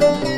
Música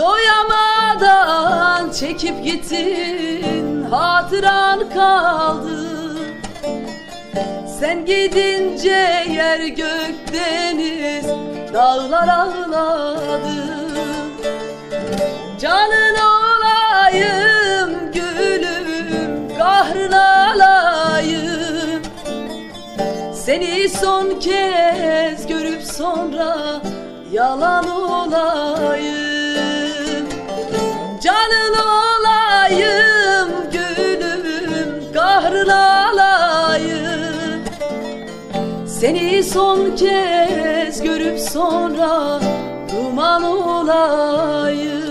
Doyamadan çekip gittin hatıran kaldı. Sen gidince yer gök deniz dağlar ağladı. Canın olayım gülüm kahrın alayım Seni son kez görüp sonra yalan olayım Seni son kez görüp sonra duman olayım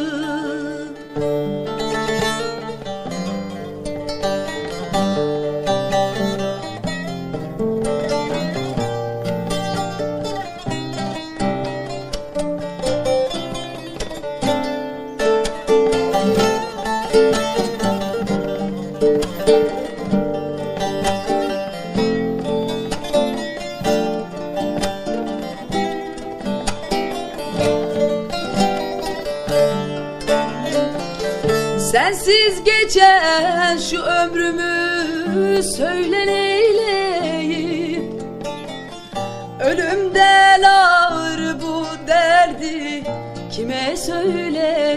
Sensiz geçen şu ömrümü söyle neyleyim? Ölümden ağır bu derdi kime söyleyeyim